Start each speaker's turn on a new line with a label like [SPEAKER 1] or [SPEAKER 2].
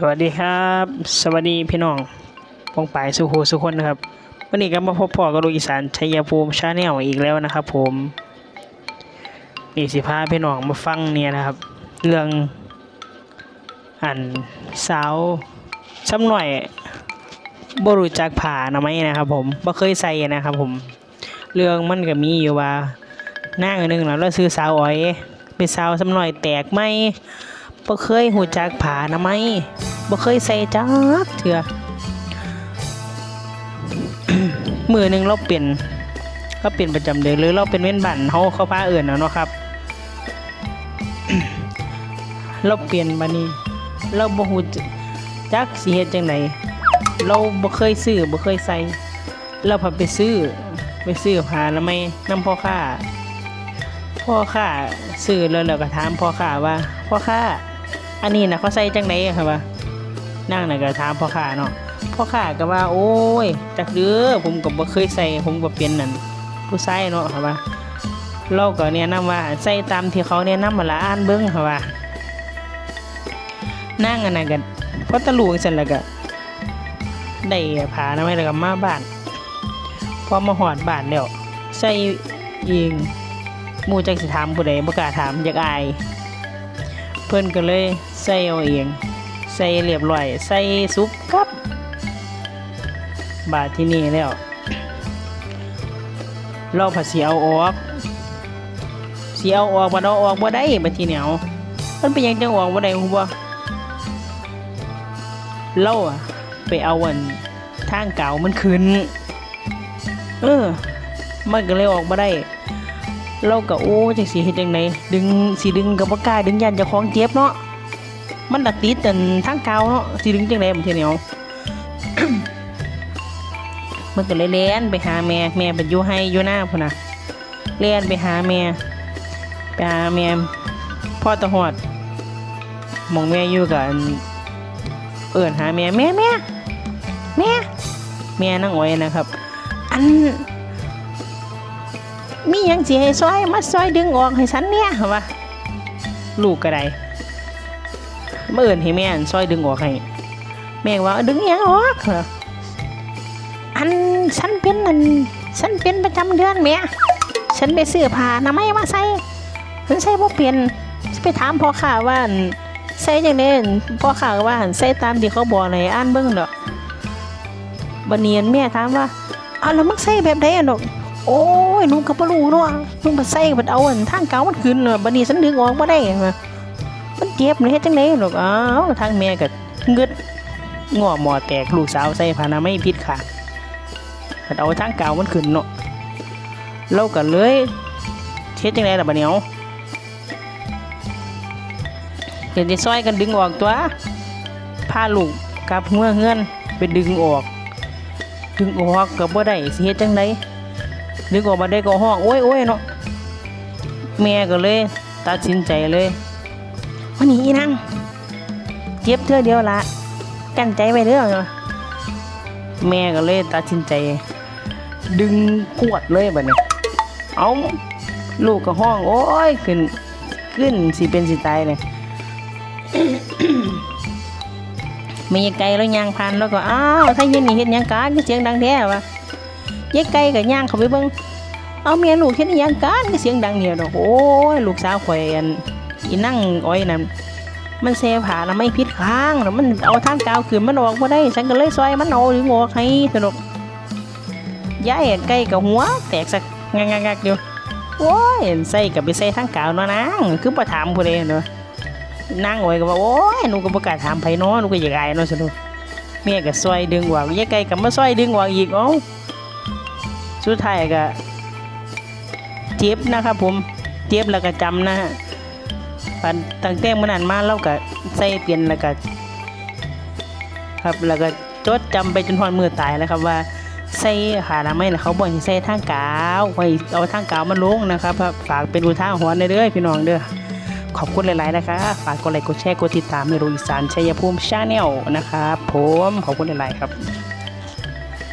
[SPEAKER 1] สวัสดีครับ สวัสดีพี่น้องปองปายสุโขสุคนนะครับวันนี้ก็มาพบพ่อกับลูกอีสานชัยภูมิชาแนลอีกแล้วนะครับ ผมนี่สิพาพี่น้องมาฟังเนี่ยนะครับ เรื่องอันสาวซ้ำหน่อยบรูจักผ่านะไหมนะครับ ผมบ่เคยใส่นะครับ ผมเรื่องมันก็มีอยู่ว่าหน้าอันหนึงแล้วเราซื้อสาวอ้อยเป็นสาวซ้ำหน่อยแตกไหมบ่เคยหูจักผานะไหม บ่เคยใส่จักเถื่อมือหนึ่งเราเปลี่ยนเราเปลี่ยนประจำเดือนหรือเราเป็นเว้นบันเฮาเขาพาเอื่นเอาเนาะครับ เราเปลี่ยนบันี้เราบ่ฮู้จักสิเฮ็ดจังไดเราบ่เคยซื้อบ่เคยใส่เราพาไปซื้อไปซื้อผาอนะไหมนำพ่อค้าพ่อค้าซื้อแล้วเราก็ถามพ่อค้าว่า พ่อค้าอันนี้นะเขาใส่จังไหนครับว่า นั่งน่ะก็ถามพ่อค้าเนาะพ่อค้าก็ว่า โอ้ยจักเด้อผมก็บ่เคยใส่ผมก็เป็นนั่นผู้ชายเนาะครับว่าเราก็แนะนำว่าใส่ตามที่เขาแนะนำมาละอ่านเบิ่งครับว่านั่งอันนั้นก็พอตะลุจังซั่นแล้วก็ได้ผาอนามัยแล้วก็มาบ้านพอมาหอดบ้านแล้วใส่เองมู่จักสิถามผู้ใดบ่กล้าถามอยากอาย เพิ่นก็เลยใส่เอาเอง ใส่เรียบร้อย ใส่ซุปครับ บาดที่นี่แล้ว เราผัดเสีเอาออกเสีเอาออกบัดเอาออกบ่ได้บัดทีเหนียวมันเป็นยังจังออกบ่ได้ฮู้บ่เราอะไปเอาอันทางเก่ามันขึ้น เออ มันก็เลยออกบ่ได้เราก็โอ้จังสิเฮ็ดจังไดดึงสิดึงก็บ่กล้าดึงยันเจ้าของเจ็บเนาะ มันดักติดแต่ทางเกาเนาะสิดึงจังไดบัดทีเนียวมันก็เลยแล่นไปหาแม่แม่เป็นยู่ให้ยู่หน้าพุ่นนะแล่นไปหาแม่ไปหาแม่พ่อตะหอดมองแม่อยู่กับอันเอิ้นหาแม่แม่แม่แม่แม่นั่งอ้อยนะครับ อัน มียังสิให้ซอยมาซอยดึงออกให้ฉันเนี่ยเหรอวะลูกก็ได้ มาเอิ่นให้แม่ซอยดึงออกให้แม่ว่าดึงยังออกเหรออันฉันเป็นอันฉันเป็นประจำเดือนแม่ฉันไปซื้อผ้าอนามัยมาใส่ฉันใส่บ่เปลี่ยนไปถามพ่อข้าว่านใส่จังได๋พ่อข้าว่าใส่ตามที่เขาบอกให้อ่านเบิ่งดอกบัดนี้อันแม่ถามว่าเอาแล้วมึงใส่แบบใดอะดอกโอ้ยลุงก็บ่รู้เนาะลุงไปใส่บัดเอาอันทางเก่ามันขึ้นเนาะบัดนี้ฉันดึงออกบ่ได้มามัน เจ็บนี่เฮ็ดจังได๋ดอกอ้าวทางแม่ก็งึดง้อหมอแตกลูกสาวใส่ผ้าอนามัยผิดขาดบัดเอาทางเก่ามันขึ้นเนาะเราก็เลยเฮ็ดจังได๋ล่ะบัดนี้เอาเดี๋ยวสิซอยกันดึงออกตัวพาลูกกับเมื่อเฮือนไปดึงออก ดึงออกก็บ่ได้สิเฮ็ดจังไดดึงออกมาได้ก็ห้องโอ้ยโอ้ยเนาะแม่ก็เลย ตัดสินใจเลย วันนี้อีนั่งเจ็บเท่อเดียวละกันใจไปเรื่องแม่ก็เลยตัดสินใจ ดึงกวดเลยแบัดนี้เอาลูกก็ห้อง โอ้ยขึ้นขึ้นสิเป็นสิตายเลยมีไกลแล้วยางพันแล้วก็อ้าวถ้าเย็นนี่เห็นยังการก็เสียงดังแท้วะยายไก่กับยางเขาไปเบิ่งเอาเมียลูกเฮ็ดอิหยังกันก็เสียงดังเนี่ยดอกโอ้ยลูกสาวข่อยอัน อีนั่งอ้อยนั่นมันเซผาแล้วไม่พิษข้างแล้วมันเอาทางกาวขึ้นมันออกบ่ได้ฉันก็เลยซอยมันเอาดึงออกให้สนุกย้ายไก่กับหัว แตกสักงักๆๆอยู่โอ้ยใส่กับไปใส่ทางกาวเนาะนางคือบ่ถามผู้ใดเนาะนางอ้อยก็ว่าโอ้ยหนูก็บ่กล้าถามไผเนาะหนูก็อยากอายเนาะสนุกแม่ก็ซอยดึงออกยายไก่ก็มาซอยดึงออกอีกเอ้าสุดท้ายก็เจ็บนะครับผมเจ็บแล้วก็จำนะฮะ ปันตั้งแต่เมื่อนั้นมาเราก็ใส่เปลี่ยนแล้วก็ครับแล้วก็จดจำไปจนพอนมือตายแล้วครับว่าใส่หาทำไมล่ะเขาบอกให้ใส่ทางกาวไว้เอาทางกาวมาลงนะครับฝากเป็นอุทาหรณ์เด้อพี่น้องเด้อขอบคุณหลายๆนะคะฝากกดไลค์กดแชร์กดติดตามในรูอีสานชัยภูมิชาแนลนะครับผมขอบคุณหลายๆครับ